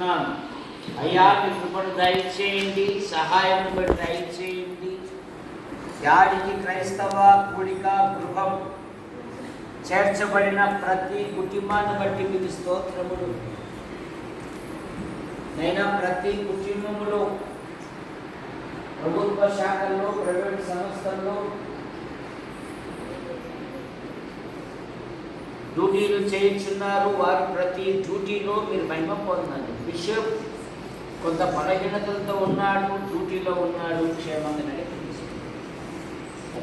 ప్రార్థిస్తున్నాను అయ్యా మీ కృపను దయచేయండి సహాయం బట్టి దయచేయండి యాడికి క్రైస్తవ కూడిక గృహం చేర్చబడిన ప్రతి కుటుంబాన్ని బట్టి మీకు స్తోత్రములు. నైనా ప్రతి కుటుంబంలో ప్రభుత్వ శాఖల్లో ప్రైవేట్ సంస్థల్లో డ్యూటీలు చేయించున్నారు. వారు ప్రతి డ్యూటీలో మీరు మహిమ పొందండి. బిషప్ కొంత బలహీనతలతో ఉన్నాడు డ్యూటీలో ఉన్నాడు క్షేమంగా నడిపించారు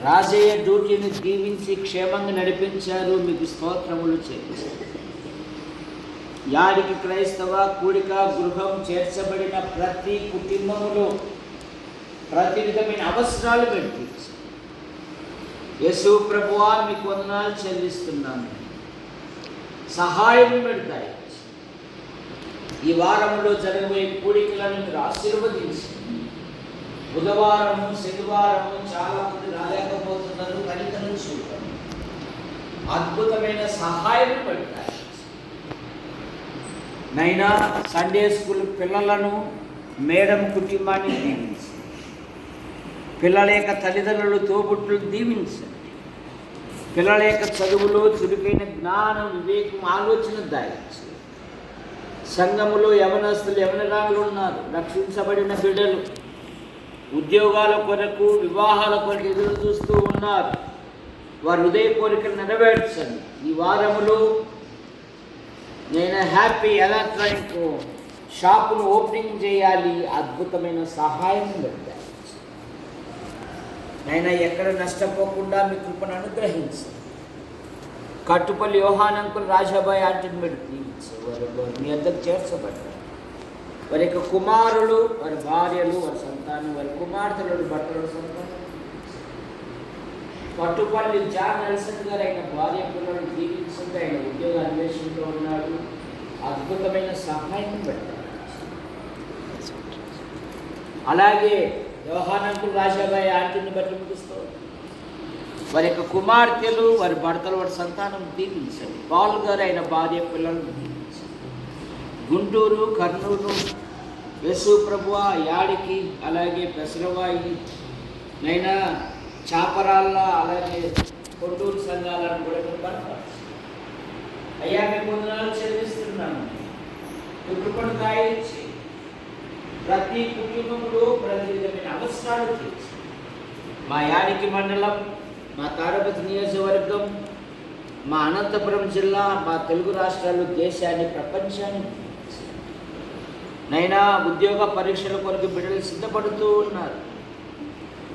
రాజయ్య డ్యూటీని దీవించి క్షేమంగా నడిపించారు. మీకు స్తోత్రములు చేయించారు యాడికి క్రైస్తవ కూడిక గృహం చేర్చబడిన ప్రతి కుటుంబములో ప్రతి విధమైన అవసరాలు పెట్టి యేసు ప్రభువా మీకు వందనాలు చెల్లిస్తున్నాను. సహాయం పెడతాయి. ఈ వారంలో జరగబోయే కూడికలను మీరు ఆశీర్వదించి బుధవారము శనివారము చాలా మంది రాలేకపోతున్నారు కనికరం చూడండి అద్భుతమైన సహాయం పెడతాయి. నైనా సండే స్కూల్ పిల్లలను మేడం కుటుంబాన్ని దీవించి పిల్లల యొక్క తల్లిదండ్రులు తోబుట్టులు దీవించండి పిల్లల యొక్క చదువులో చురుకైన జ్ఞానం వివేకం ఆలోచన దాయించి సంఘములో యవనస్తులు యవనరాములు ఉన్నారు రక్షించబడిన బిడ్డలు. ఉద్యోగాల కొరకు వివాహాల కొరకు ఎదురు చూస్తూ ఉన్నారు. వారి హృదయ కోరికలు నెరవేర్చండి. ఈ వారములో నేను హ్యాపీ ఎలక్ట్రానిక్ షాపును ఓపెనింగ్ చేయాలి. అద్భుతమైన సహాయం పెట్టాను నైనా ఎక్కడ నష్టపోకుండా మీ కృపను అనుగ్రహించు. కట్టుపల్లి యోహానంకులు రాజాబాయి ఆంటీని మీరు దీవించు వారు మీ అందరికి చేర్చబడ్డారు. వారి యొక్క కుమారులు వారి భార్యలు వారి సంతానం వారి కుమార్తెలు భర్తలు సంతానం. పట్టుపల్లి జాన్ నెల్సన్ గారు ఆయన భార్య పిల్లలు జీవించింది ఆయన ఉద్యోగ అన్వేషణలో ఉన్నాడు. అద్భుతమైన సహాయం పెట్టారు అలాగే వ్యవహారానికి రాజాబాయి ఆంటీని బట్టి ముగిస్తూ వారి యొక్క కుమార్తెలు వారి భర్తలు వారి సంతానం దీవించండి. పాల్ గారు ఆయన భార్య పిల్లలను గుంటూరు కర్నూలు వెసు ప్రభువ యాడికి అలాగే పెసరవాయి నైనా చాపరాళ్ళ అలాగే కొట్టూరు సంఘాలను కూడా మీరు బలపరచు అయ్యా మేము వందనాలు చెల్లిస్తున్నాను మీ కృపను కాయించి ప్రతి కుటుంబంలో ప్రతి విధమైన అవసరాలు తీర్చి మా యాడికి మండలం మా తాడపతి నియోజకవర్గం మా అనంతపురం జిల్లా మా తెలుగు రాష్ట్రాలు దేశాన్ని ప్రపంచాన్ని నైనా ఉద్యోగ పరీక్షల కొరకు బిడ్డలు సిద్ధపడుతూ ఉన్నారు.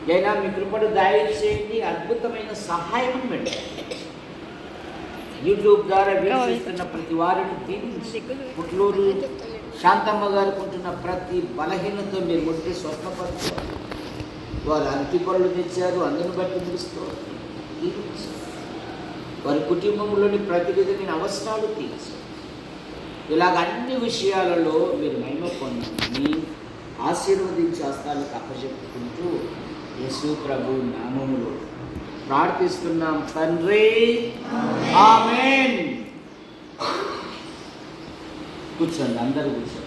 అయినా మీ కృపను దయచేయండి అద్భుతమైన సహాయం పెట్టారు యూట్యూబ్ ద్వారా వీక్షిస్తున్న ప్రతి వారిని దీవించి పుట్లూరు శాంతమ్మ గారికి ఉంటున్న ప్రతి బలహీనత మీరు ముట్టి స్వప్నపరుస్తారు వారు పళ్ళు తెచ్చారు అందును బట్టి దీవించు వారి కుటుంబంలోని ప్రతి విధమైన అవసరాలు తీర్చు ఇలాగ అన్ని విషయాలలో మీరు మహిమ పొందండి. ఆశీర్వదించి హస్తాలకు అప్పచెప్పుకుంటూ యేసు ప్రభు నామములో ప్రార్థిస్తున్నాం. తండ్రి ఆమెన్. కూర్చోండి అందరూ కూర్చోండి.